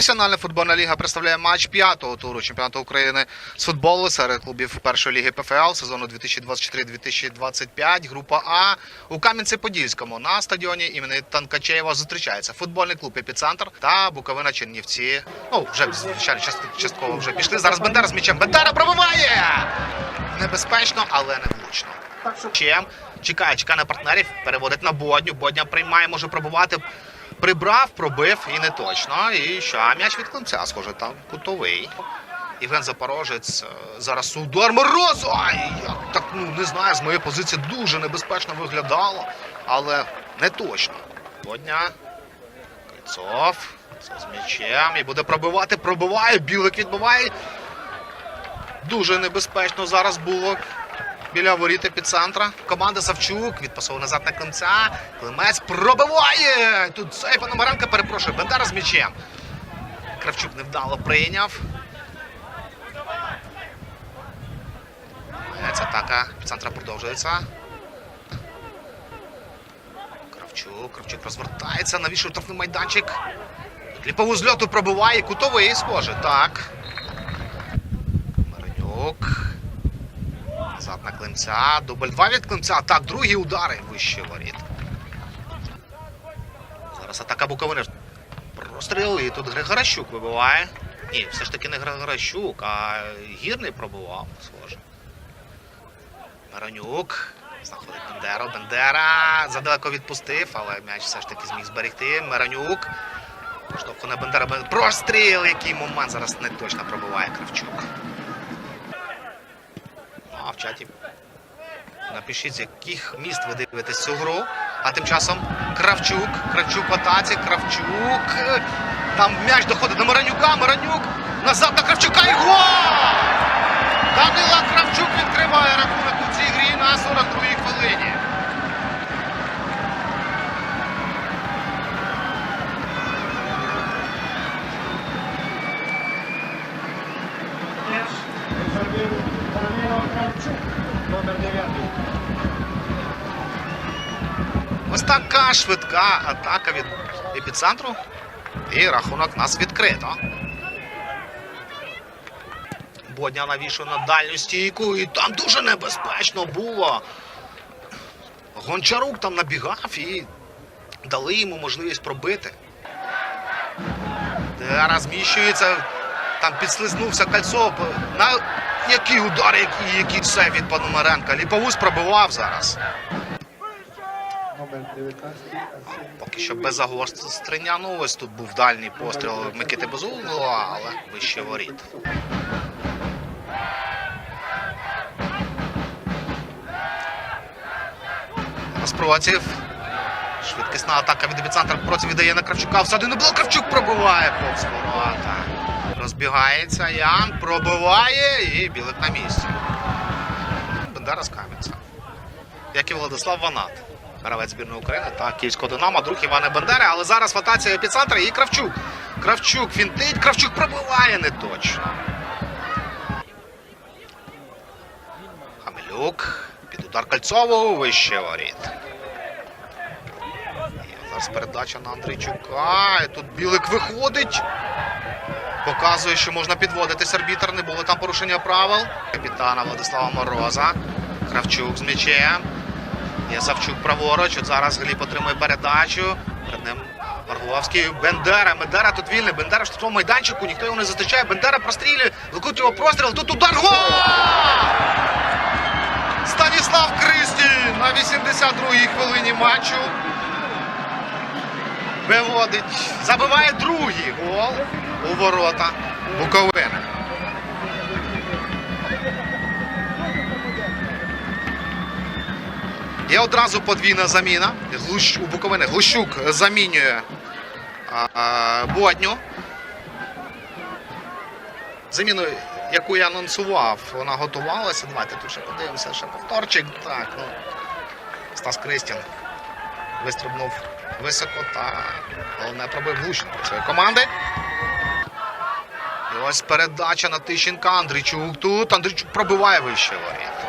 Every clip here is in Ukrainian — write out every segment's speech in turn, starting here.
Професіональна футбольна ліга представляє матч п'ятого туру чемпіонату України з футболу серед клубів першої ліги ПФЛ сезону 2024-2025. Група А у Кам'янці-Подільському на стадіоні імені Танкачеєва зустрічається футбольний клуб Епіцентр та Буковина Чернівці. Ну вже звичайно частково вже пішли. Зараз Бендера з м'ячем. Бендера пробиває! Небезпечно, але не влучно. Чим чекає, чекає на партнерів, переводить на Бодню. Бодня приймає, може пробувати. Прибрав, пробив і не точно. І що? А м'яч від клинця, схоже, там кутовий. Євген Запорожець. е, Зараз удар Морозу! Ай, я так ну не знаю, з моєї позиції дуже небезпечно виглядало, але не точно. Бодня. Кольцов. Це з м'ячем. І буде пробивати, пробиває. Білик відбиває. Дуже небезпечно зараз було біля воріт епіцентра. Команда Савчук відпасовує назад на кінця. Климець пробиває. Тут цей Пономаренко перепрошує. Бендера з м'ячем. Кравчук невдало прийняв. Ця атака епіцентра продовжується. Кравчук, Кравчук розвертається, навішує штрафний майданчик. Кліпову зльоту пробиває, кутовий, схоже, так. Маринюк. Назад на Климця. Дубль 2 від Климця. Так, другі удари вище воріт. Зараз атака Буковини. Простріл і тут Григорощук вибиває. Ні, все ж таки не Григорощук, а гірний пробував, схоже. Маранюк. Знаходить Бендеру. Бендера задалеко відпустив, але м'яч все ж таки зміг зберегти. Маранюк. Штовху на Бендера. Бен- Простріл, який момент зараз не точно пробиває Кравчук. Чаті напишіть, яких міст ви дивитесь цю гру. А тим часом Кравчук, Кравчук в атаці, Кравчук. Там м'яч доходить до Маранюка, Маранюк. Назад на Кравчука і гол! Данила Кравчук відкриває рахунок у цій грі на 42-й хвилині. Ось така швидка атака від епіцентру. І рахунок нас відкрито. Бодня навішує на дальню стійку, і там дуже небезпечно було. Гончарук там набігав і дали йому можливість пробити. Зараз зміщується, там підслизнувся кольцо. На який удар, який, який це від Пономаренка. Ліповусь пробивав зараз. Номер 19 Арсеній Поки що без загострення. Ну ось тут був дальній постріл Микити Безугла, але вище воріт. Спротив. Швидкісна атака від епіцентра проти віддає на Кравчука. Всадину було Кравчук пробиває повз ворота. Розбігається Ян, пробиває і білик на місці. Бендера з Кам'янця. Як і Владислав Ванат. Гравець збірної України та Київського Динамо, друг Івана Бендери, але зараз в атаці епіцентра і Кравчук. Кравчук фінтить, Кравчук пробиває не точно. Хамелюк під удар Кольцового вище воріт. Зараз передача на Андрійчука. Тут Білик виходить. Показує, що можна підводитись арбітр. Не було там порушення правил. Капітана Владислава Мороза. Кравчук з м'ячем. Є Савчук праворуч. От зараз Гліб отримує передачу. Перед ним Орловський. Бендера. Бендера тут вільний. Бендера в штрафному майданчику. Ніхто його не зустрічає. Бендера прострілює. Лукуть його простріл. Тут удар. Гол! Станіслав Кристі на 82-й хвилині матчу. Виводить. Забиває другий гол у ворота Буковини. Одразу подвійна заміна. У Буковини Глущук замінює Бодню. Заміну, яку я анонсував, вона готувалася. Давайте тут ще подивимося, ще повторчик. Так, ну. Стас Кристін вистрибнув високо та головне пробив проти своєї команди. І ось передача на Тищенка. Андрійчук тут. Андрійчук пробиває вище воріт.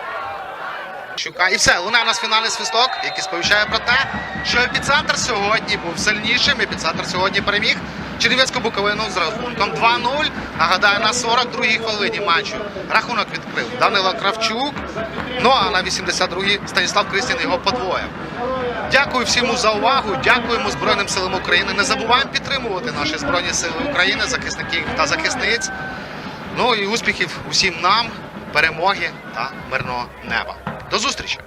Щука. І все, лунає у нас фінальний свисток, який сповіщає про те, що епіцентр сьогодні був сильнішим. Епіцентр сьогодні переміг Чернівецьку Буковину з рахунком 2-0. Нагадаю, на 42-й хвилині матчу рахунок відкрив Данило Кравчук. Ну а на 82-й Станіслав Кристін його подвоїв. Дякую всім за увагу. Дякуємо Збройним силам України. Не забуваємо підтримувати наші Збройні Сили України, захисників та захисниць. Ну і успіхів усім нам, перемоги та мирного неба. До зустрічі!